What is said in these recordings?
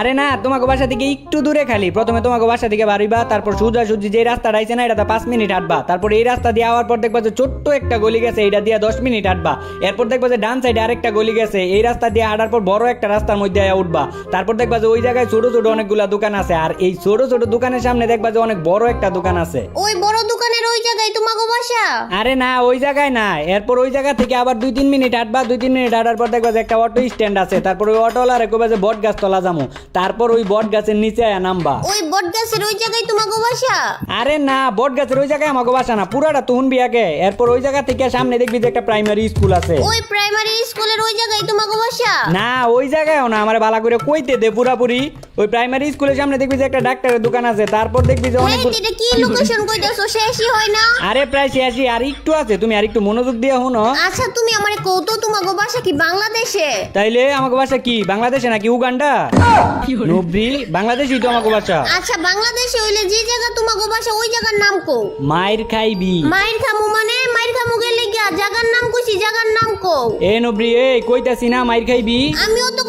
আরে না, তোমাকে বাসা থেকে একটু দূরে খালি। প্রথমে তোমাকে বাসা থেকে বাড়িবা তারপর সোজা সুজি যে রাস্তাটা আইছে না এটা পাঁচ মিনিট হাঁটবা। তারপর এই রাস্তা দিয়ে আওয়ার পর দেখবা যে ছোট্ট একটা গলি গেছে এটা দিয়ে দশ মিনিট হাঁটবা। এরপর দেখবা যে ডান সাইডে আরেকটা গলি গেছে, এই রাস্তা দিয়ে হাঁটার পর বড় একটা রাস্তার মধ্যে উঠবা। তারপর দেখবা যে ওই জায়গায় ছোট ছোট অনেকগুলা দোকান আছে, আর এই ছোট ছোট দোকানের সামনে দেখবা যে অনেক বড় একটা দোকান আছে। জায়গায় তোমাকে বাসা? আরে না ওই জায়গায় না। এরপর ওই জায়গা থেকে আবার দুই তিন মিনিট হাঁটবা দুই তিন মিনিট হাঁটার পর দেখবা যে একটা অটো স্ট্যান্ড আছে। তারপর ওই অটোওয়ালারে যে বট গাছ তলা যামু। তারপর ওই বট গাছের নিচে আয়া নামবা। ওই বট গাছের ওই জায়গায় তোমাকে বাসা? আরে না বট গাছের ওই জায়গায় আমাকে বাসা না। পুরাটা তুহুন বিয়াকে এরপর ওই জায়গা থেকে সামনে দেখবি যে একটা প্রাইমারি স্কুল আছে। ওই প্রাইমারি স্কুলের ওই জায়গায় তোমাকে বাসা? না ওই জায়গায়ও না। আমার বালা করে কইতে দে পুরাপুরি। ওই প্রাইমারি স্কুলের সামনে দেখবি যে একটা ডাক্তারের দোকান আছে তারপর দেখবি যে অনেক এই এটা কি লোকেশন কইতাছো? শেষই হয় না। আরে প্রায় শেষই আর একটু আছে তুমি আর একটু মনোযোগ দিয়ে শুনো। আচ্ছা তুমি আমারে কৌতো তোমাকে বাসা কি বাংলাদেশে? তাইলে আমাকে বাসা কি বাংলাদেশে নাকি উগান্ডা? নব্রি বাংলাদেশই তো আমাকে বাসা। আচ্ছা বাংলাদেশে হইলে যে জায়গা তোমাকে বাসা ওই জায়গার নাম কো মায়ের খাইবি। মায়ের খামু মানে? মায়ের খামু গেলে গিয়া জায়গার নাম কইছি জায়গার নাম কো এ নব্রি এ কইতাছি না মায়ের খাইবি। আমিও তো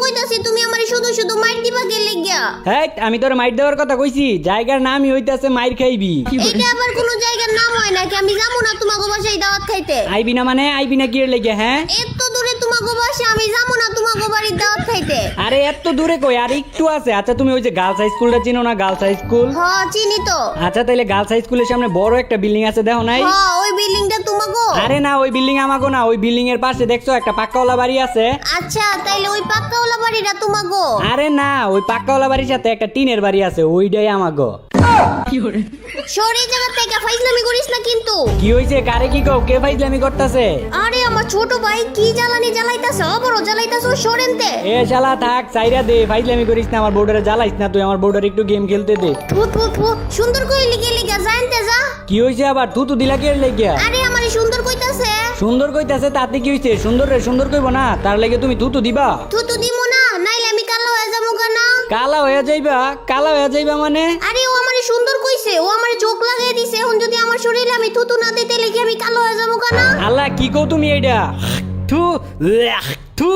শুধু মাইর দিবা গেলে গিয়া হ্যাঁ আমি তোর মাইর দেওয়ার কথা কইছি। জায়গার নামই হইতাছে মায়ের খাইবি। এটা আবার কোন জায়গার নাম হয় নাকি? আমি যাব না তোমাকে বাসায় দাওয়াত খাইতে। আইবি না মানে? আইবি না কি এর লেগে হ্যাঁ? এত দূরে তোমাকে বাসা আমি যাব না তোমাকে বাড়ির দাওয়াত খাইতে। আরে এত দূরে কই? আর একটু আছে। আচ্ছা তুমি ওই যে গার্লস হাই স্কুলটা চিনো না? Girls high school? হ চিনি তো। আচ্ছা তাইলে গার্লস হাই স্কুলের সামনে বড় একটা বিল্ডিং আছে দেখো নাই? হ ওই বিল্ডিংটা তোমাকে আরে না ওই বিল্ডিং আমাগো না ওই বিল্ডিং এর পাশে দেখছ একটা পাক্কাওয়ালা বাড়ি আছে? আচ্ছা তাইলে ওই পাক্কাওয়ালা বাড়িটা তোমাকে আরে না ওই পাক্কাওয়ালা বাড়ির সাথে একটা টিনের বাড়ি আছে ওইটাই আমাগো। সরে জায়গা থেকে ফাইজলামি করিস না কিন্তু। কি হইছে কারে কি কও কে ফাইজলামি করতেছে? আরে আমার ছোট ভাই কি জ্বালানি জ্বালাইতাছে? অবরো জ্বালাইতাছে সরেনতে এ শালা থাক সাইরা দে ফাইজলামি করিস না আমার বোর্ডারে জ্বালাইস না তুই আমার বোর্ডারে একটু গেম খেলতে দে। ফু ফু ফু সুন্দর কইলি গেলি গা জানতে যা। কি হইছে আবার তু তু দিলা কে লেগিয়া? আরে আমারে সুন্দর কইতাছে তাতে কি হইছে? সুন্দর রে সুন্দর কইব না? তার লাগে তুমি তু তু দিবা। থুতু দিব দিমু না নাইলে আমি কালো হয়ে যাব না কালা হয়ে যাইবা? কালা হয়ে যাইবা মানে? আরে ও আমারে সুন্দর কইছে ও আমারে চোখ লাগিয়ে দিছে। এখন যদি আমার শরীরে আমি থুতু না দিতে লাগি আমি কালো হয়ে যাব না আল্লাহ কি কও তুমি এইটা থু লেখ, থু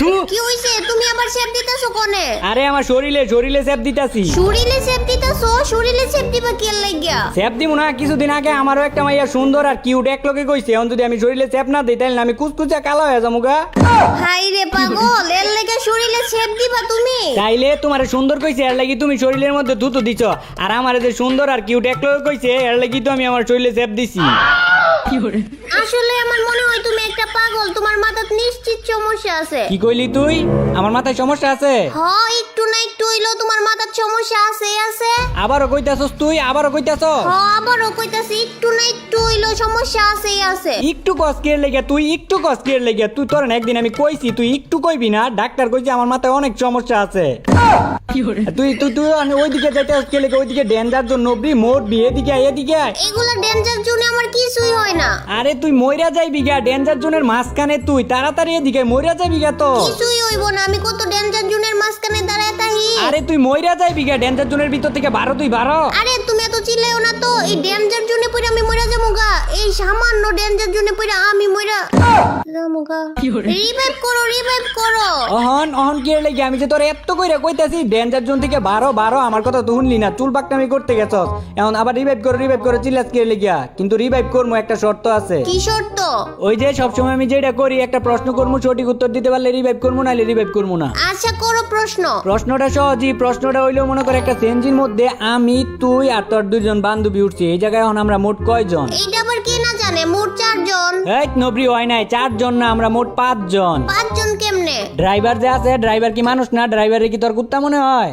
থু কি হইছে? তুমি আবার শেপ দিতেছো কোনে? আরে আমার শরীরে শরীরে স্যাপ দিতাছি। শরীরে শেপ দিতেছো? শরীরে শেপ দিবা কি লাগিয়া? স্যাপ দিব না কিছুদিন আগে আমারও একটা মাইয়া সুন্দর আর কিউট এক লোকে কইছে এখন যদি আমি শরীরে স্যাপ না দিই তাহলে আমি কুচকুচা কালা হয়ে যাব গা। হাই রে পাগল এর লেগে শরীরে শেপ দিবা তুমি? তাইলে তোমার সুন্দর কইছে এর লাগি তুমি শরীরের মধ্যে থুতু দিছ। আর আমার যে সুন্দর আর কিউট এক লোকে কইছে এর লাগি তো আমি আমার শরীরে স্যাপ দিছি। আসলে আমার মনে হয় তুমি একটা পাগল তোমার মাথাত নিশ্চিত সমস্যা আছে। কি কইলি তুই? আমার মাথায় সমস্যা আছে? হ একটু না একটু হইলেও তোমার মাথার সমস্যা আছে আছে। আবারও কইতাছস তুই? আবারও কইতাছ হ আবারও কইতাছি একটু না একটু হইলেও সমস্যা আছে আছে। একটু কসকের লেগে? তুই একটু কসকের লেগে? তুই তোর একদিন আমি কইছি তুই একটু কইবি না। ডাক্তার কইছে আমার মাথায় অনেক সমস্যা আছে। তুই তুই তুই ওইদিকে যাইতে কে লেগে ওইদিকে ডেঞ্জার জন্য নবরি মোট বি এদিকে আয়, এদিকে আয়। এগুলা ডেঞ্জার জোনে আমার কিছুই হয় না। আরে তুই মইরা যাইবি গা ডেঞ্জার জোনের মাঝখানে তুই তাড়াতাড়ি এদিকে মইরা যাইবি গা তো। কিছুই হইব না আমি কত ডেঞ্জার জোনের মাঝখানে দাঁড়ায় থাকি। আরে তুই মইরা যাইবি গা ডেঞ্জার জোনের ভিতর থেকে বারো তুই বারো। আরে তুমি এত চিল্লাইও না তো এই ডেঞ্জার জোনে পড়ে আমি মরে যাব গা। এই সামান্য ডেঞ্জার জোনে পড়ে আমি মরে যাব গা। রিভাইভ করো রিভাইভ করো। অহন অহন কি লেগে আমি যে তোর এত কইরা কইতাছি জোন থেকে বারো বারো আমার কথা তো শুনলি না। চুল পাকটামি করতে গেছস। এখন আবার রিভাইভ করো রিভাইভ করো চিল্লাস কি লেগিয়া কিন্তু রিভাইভ করমু একটা শর্ত আছে। কি শর্ত? ওই যে সবসময় আমি যেটা করি একটা প্রশ্ন করব সঠিক উত্তর দিতে পারলে রিভাইভ করব নাহলে রিভাইভ করব না। আচ্ছা করো প্রশ্ন। প্রশ্নটা সহজই প্রশ্নটা হইলেও মনে করে একটা সেঞ্জির মধ্যে আমি তুই আর তোর দুজন বান্ধবী উঠছি এই জায়গায় এখন আমরা মোট কয়জন? এইটা আবার কে না জানে মোট চারজন। এই নবরি হয় নাই চারজন না আমরা মোট পাঁচজন। পাঁচজন কেমনে? ড্রাইভার যে আছে ড্রাইভার কি মানুষ না? ড্রাইভারে কি তোর কুত্তা মনে হয়?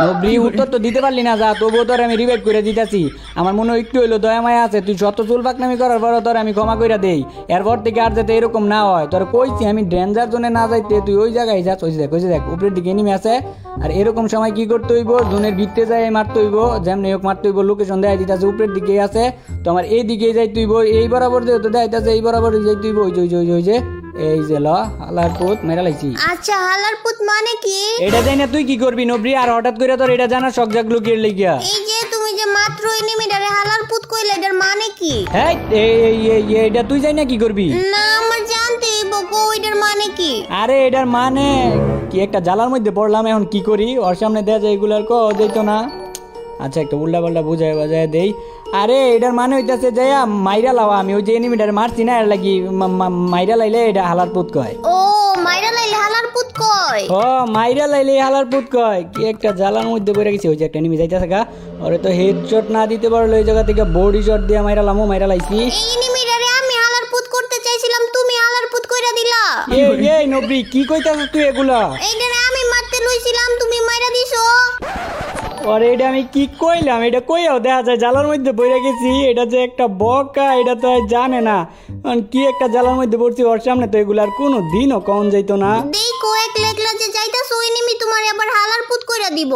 নবরি, উত্তর তো দিতে পারলি না, যা, তবুও তোর আমি রিভাইভ করে দিতেছি। আমার মনে একটু হইল দয়া মায়া আছে, তুই শত চুল পাকনামি করার পর তোর আমি ক্ষমা করে দেই। এরপর থেকে আর যাতে এরকম না হয়, তোর কইছি আমি ডেঞ্জার জোনে না যাইতে, তুই ওই জায়গায় যাস ওই দেখ ওই দেখ, উপরের দিকে এনিমি আছে। আর এরকম সময় কি করতে হইব? জোনের ভিতরে যায় মারতে হইব, যেমনি হোক মারতে হইব লোকেশন দেয় দিতেছে, উপরের দিকে আছে। তো আমার এই দিকে যাইতে হইব, এই বরাবর যেহেতু দেখাইতেছে এই বরাবর যাইতে হইব, ওই যে ওই যে ওই যে ওই যে। এই যে ল পুত মেরা লাইছি। আচ্ছা হালার পুত মানে কি? এটা না তুই কি করবি নবরি? আর হঠাৎ করে তোর এটা জানা শখ জাগলো কি লেগিয়া? এই যে তুমি যে মাত্র এনিমিটারে হালার পুত কইলে এটার মানে কি? হ্যাঁ এই এই- এই- এই- এটা তুই জানি না কি করবি? না আমার জানতে বকো এটার মানে কি? আরে এটার মানে কি? একটা জ্বালার মধ্যে পড়লাম এখন কি করি? ওর সামনে দেয়া যায় এগুলার ক দিত না। আচ্ছা একটা উল্টা পাল্টা বুঝায় বাজায় দেই। আরে এটার মানে হইতাছে যাইয়া মাইরা লাওয়া আমি ওই যে এনিমিটার মারছি না এর লাগি মাইরা লাইলে এটা হালার পুত কয়। ও মাইরা লাইলে হালার পুত কয়? ও মাইরা লাইলে হালার পুত কয়। কি একটা জ্বালার মধ্যে পড়ে গেছে ওই যে একটা এনিমি যাইতাছে গা। ওরে তো হেড শট না দিতে পারল ওই জায়গা থেকে বডি শট দিয়ে মাইরা লামো মাইরা লাইছি। এনিমিটারে আমি হালার পুত করতে চাইছিলাম তুমি হালার পুত কইরা দিলা। এই এই নবরি কি কইতাছিস তুই এগুলা? এইটারে আমি মারতে লইছিলাম তুমি আরে এটা আমি কি কইলাম? এটা কইয়াও দেখা যায় জালার মধ্যে পড়ে গেছি। এটা যে একটা বকা এটা তো জানে না। এখন কি একটা জালার মধ্যে পড়ছি ওর সামনে তো এগুলার কোনো দিনও কম যাইতো না। দেখো একলা একলা যে যাইতাছো এনিমি তোমারে আবার হালার পুত কইরা দিব।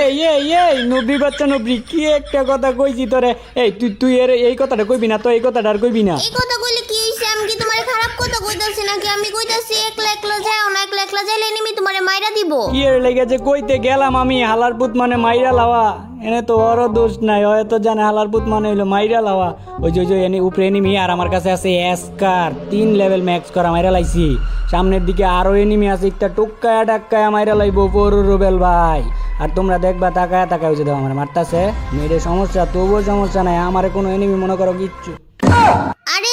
এই এই এই নবরি বাচ্চা নবরি কি একটা কথা কইছি তোরে? এই তুই তুই এর এই কথাটা কইবি না তো এই কথাটা আর কইবি না। এই কথা কইলে কি আমি কি তোমারে খারাপ কথা কইতাছি নাকি? আমি কইতাছি একলা একলা যাও না একলা একলা যাইলে এনিমি তোমারে মাইরা দিব। কি এর লেগে যে কইতে গেলাম আমি হালার পুত মানে মাইরা লাওয়া। এনে তো ওরও দোষ নাই হয়তো জানে হালার পুত মানে হইল মাইরা লাওয়া। ওই যে ওই যে এনি উপরে এনিমি আর আমার কাছে আছে এসকার তিন লেভেল ম্যাক্স করা মাইরা লাইছি। সামনের দিকে আরও এনিমি আছে একটা টুক্কায়া টাক্কায়া মাইরা লাইবো পর রুবেল ভাই। আর তোমরা দেখবা তাকায় তাকায় যে আমার মারতাছে। মেয়ের সমস্যা তবুও সমস্যা নাই আমার কোনো এনিমি মনে করো কিচ্ছু। আরে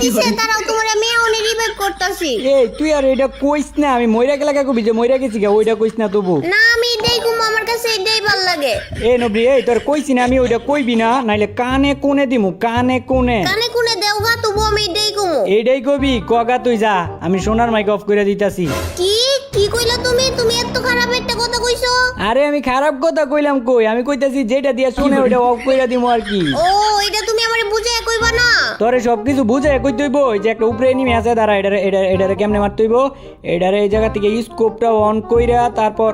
দিছে তারাও তোমারে আমি অনে রিভাইভ করতাছি। এই তুই আর এটা কইস না আমি মইরা গেলে কে কবি মইরা গেছি গে ওইটা কইস না তবু। না আমি এটাই ঘুম আমার কাছে এটাই ভালো লাগে। এ নবরি এই তোর কইছি না আমি ওইটা কইবি না নাইলে কানে কোনে দিমু কানে কোনে কানে কুনে দেওগা তবু আমি এটাই ঘুমো এইটাই কবি কগা তুই যা আমি সোনার মাইক অফ করে দিতাছি। কি? কি কইলা তুমি? তুমি এত খারাপ একটা কথা কইছো? আরে আমি খারাপ কথা কইলাম কই? আমি কইতাছি যেটা দিয়া শুনে ওইটা অফ করে দিমু আর কি। ও তোরে সবকিছু বুঝে কই তুইব? যে একটা উপরে নিমে আছে দাঁড়া এটারে এটা- এটারে কেমনে মারতইব এটারে এই জায়গা থেকে স্কোপটা অন কইরা তারপর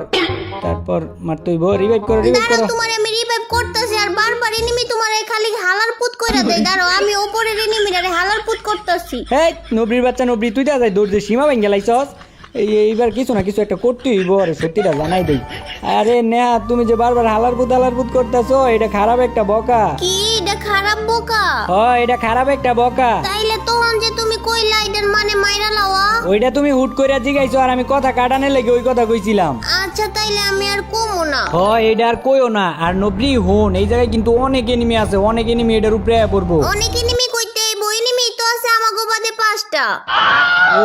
তারপর মারতইব রিভাইভ করো রিভাইভ করো। তোমারে আমি রিভাইভ করতেছি আর বারবার এনিমি তোমারে খালি হালার পুত কইরা দেয়। দাঁড়াও আমি উপরের এনিমিটারে হালার পুত করতেছি। হেই নবরির বাচ্চা নবরি তুই যা যাই দৌড় যে সীমা ভেঙে লাইছস। এই এইবার কিছু না কিছু একটা করতেই হইব আরে সত্যিটা জানাই দেই। আরে নেহা তুমি যে বারবার হালার পুত হালার পুত করতেছো এটা খারাপ একটা বকা। কি? খারাপ বোকা? ও এটা খারাপ একটা বকা। তাইলে তখন যে তুমি কইলা এটার মানে মাইরা লাওয়া? ওইটা তুমি হুট করে জিগাইছো আর আমি কথা কাটানে লেগে ওই কথা কইছিলাম। আচ্ছা তাইলে আমি আর কমো না। হ এটা আর কইও না। আর নবরি হুন এই জায়গায় কিন্তু অনেক এনিমি আছে। অনেক এনিমি এটার উপরে আয়া পড়ব। অনেক এনিমি কইতে এই বই এনিমি তো আছে আমাগো বাদে পাঁচটা।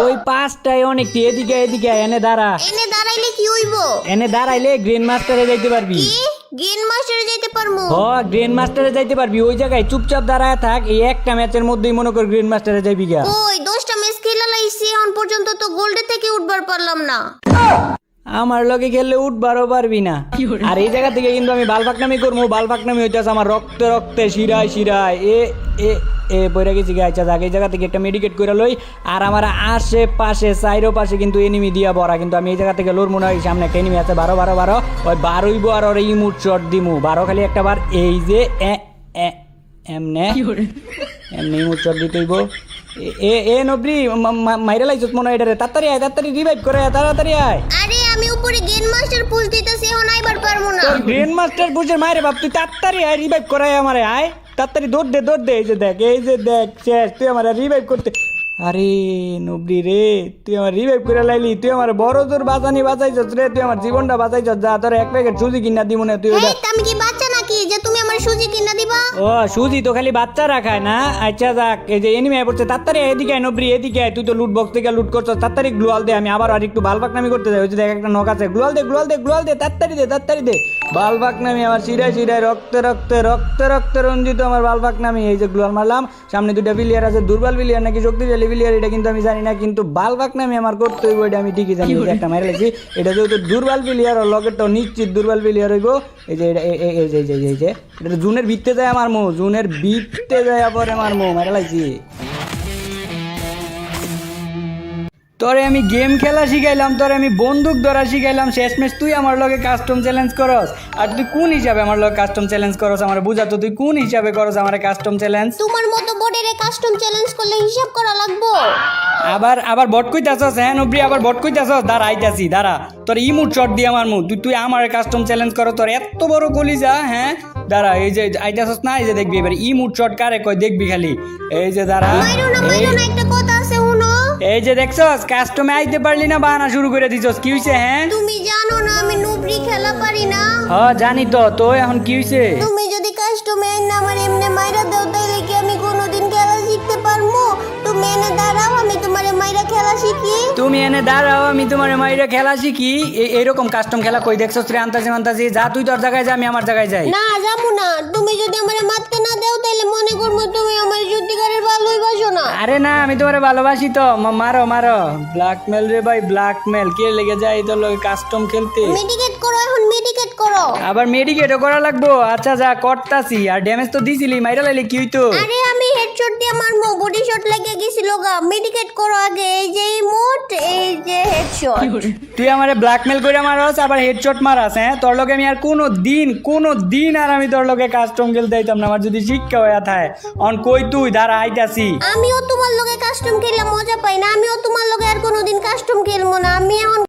ওই পাঁচটায় অনেকটি এদিকে এদিকে আয়, এনে দাঁড়া। এনে দাঁড়াইলে কি হইব? এনে দাঁড়াইলে গ্রেন মাস্টারে যাইতে পারবি। কি? গেন মাস্টারে যাইতে পারমু। হ গ্রেন মাস্টারে যাইতে পারবি। ওই জায়গায় চুপচাপ দাঁড়ায় থাক এই একটা ম্যাচের মধ্যেই মনে কর গ্রিন মাস্টারে যাইবি গা। ওই দশটা ম্যাচ খেলা লাইছি এখন পর্যন্ত তো গোল্ডে থেকে উঠবার পারলাম না। আমার লগে খেললে উঠবারও পারবি না। আর এই জায়গা থেকে কিন্তু আমি বালপাকনামি করব বালফাকনামি হইতেছে আমার রক্তে রক্তে শিরায় শিরায়। এ এ এ বইরা গেছি গে আচ্ছা যাক এই জায়গা থেকে একটা মেডিকেট করে লই আর আমার আশেপাশে সাইরো পাশে কিন্তু এনিমি দিয়া ভরা কিন্তু আমি এই জায়গা থেকে লোর মনে হয় সামনে একটা এনিমি আছে বারো বারো বারো ওই বারোইবো আর ওর ইমুট শট দিমু। বারো খালি একটা বার এই যে এ এ এমনে এমনি ইমুট শট দিতেইব এ- এ এ নবরি মাইরা লাইছত মনে হয় এটারে। তাড়াতাড়ি আয় তাড়াতাড়ি রিভাইভ করে আয়, তাড়াতাড়ি আয়। আরে আমি উপরে গেন মাস্টার পুশ দিতেছি এখন আইবার পারব না। তোর গ্রেন মাস্টার বুঝে মারে বাপ তুই তাড়াতাড়ি আয় রিভাইভ করাই আমারে আয়। তাড়াতাড়ি দৌড় দে দৌড় দে এই যে দেখ এই যে দেখ শেষ তুই আমার রিভাইভ করতে আরে নবরি রে তুই আমার রিভাইভ করে লাইলি তুই আমার বড় জোর বাঁচানি বাঁচাইছস রে তুই আমার জীবনটা বাঁচাইছস যা তোর এক প্যাকেট সুজি কিনা দিব না তুই ওটা আমি কি বাচ্চা নাকি যে আমার সুজি কিনা দিবা? ও সুজি তো খালি বাচ্চা রাখায় না? আচ্ছা যাক এই যে এনিমে পড়ছে তাড়াতাড়ি এদিকে আয় নবরি এদিকে আয়। তুই তো লুট বক্স থেকে লুট করছস তাড়াতাড়ি গ্লোয়াল দে আমি আবার আর একটু বালবাক নামি করতে যাই। ওই যে দেখ একটা নখ আছে। গ্লোয়াল দে গ্লোয়াল দে গ্লোয়াল দে তাড়াতাড়ি দে তাড়াতাড়ি দে। বালবাক নামি আমার শিরায় শিরায় রক্তে রক্তে রক্তে রক্তে রঞ্জিত আমার বালবাক নামি এই যে গ্লোয়াল মারলাম সামনে দুটা বিলিয়ার আছে দুর্বল বিলিয়ার নাকি শক্তিশালী বিলিয়ার এটা কিন্তু আমি জানি না কিন্তু বালবাক নামি আমার করতে হইব এটা আমি ঠিকই জানি। একটা মাইরে লেছি এটা যেহেতু দুর্বল বিলিয়ার আর নিশ্চিত দুর্বল বিলিয়ার হইব। এই যে এই- যে এই যে জুনের ভিত্তে যায় আমার মো জুনের ভিত্তে যায় পরে আমার মো মারা লাইছি তোরে আমি গেম খেলা শিখাইলাম তোরে আমি বন্দুক ধরা শিখাইলাম শেষমেশ তুই আমার লগে কাস্টম চ্যালেঞ্জ করস। আর তুই কোন হিসাবে আমার লগে কাস্টম চ্যালেঞ্জ করস আমার বুঝা তো তুই কোন হিসাবে করস আমার কাস্টম চ্যালেঞ্জ তোমার মতো বোর্ডের কাস্টম চ্যালেঞ্জ করলে হিসাব করা লাগবো। আবার আবার বট কইতাছস হ্যাঁ নবরি আবার বট কইতাছস? দাঁড়া আইতাছি দাঁড়া। তোর ইমুট শট দিয়ে আমার মুখ তুই তুই আমার কাস্টম চ্যালেঞ্জ কর তোর এত বড় কলিজা হ্যাঁ? দাঁড়া এই যে আইতাছস না এই যে দেখবি এবার ইমুট শট কারে কয় দেখবি খালি। এই যে দাঁড়া মাইরো না মাইরো না একটা কথা এই যে দেখছ কাস্টমে আইতে পারলি না বানা শুরু করে দিছস। কি হইছে হ্যাঁ? তুমি জানো না আমি নুবরি খেলা পারি না। হ্যাঁ জানি তো। তো এখন কি হইছে? তুমি যদি কাস্টমে না আমার শিখি? তুমি এনে দাঁড়াও আমি তোমার মাইরে খেলা শিখি। এরকম কাস্টম খেলা কই দেখছস রে আন্তাজি আন্তাজি যা তুই তোর জায়গায় যা আমি আমার জায়গায় যাই। না যাব না। তুমি যদি আমার মারতে না দাও তাহলে মনে করব তুমি আমার সত্যিকারের না। আরে না আমি তোমারে ভালোবাসি তো। মারো মারো। ব্ল্যাকমেল রে ভাই ব্ল্যাকমেল কে লেগে যায় তোর লগে কাস্টম খেলতে? মেডিকেট করো এখন মেডিকেট করো। আবার মেডিকেটও করা লাগবো। আচ্ছা যা করতাছি। আর ড্যামেজ তো দিছিলি মাইরা লাইলে কি হইতো? আরে আমি হেডশট দিয়ে মারবো বডি শট লেগে গেছিল গা। মেডিকেট করো আগে এই যে ইমোট এই যে হেডশট তুই আমারে ব্ল্যাকমেল করে মারাস আবার হেডশট মারাস হ্যাঁ? তোর লগে আমি আর কোনো দিন কোনো দিন আর আমি তোর লগে কাস্টম খেলতে দিতাম না। আমার যদি শিক্ষা হয়ে থাকে অন কই তুই? দাঁড়া আইতাছি। আমিও তোমার লগে কাস্টম খেললে মজা পাই না। আমিও তোমার লগে আর কোনোদিন কাস্টম খেলব না। আমি এখন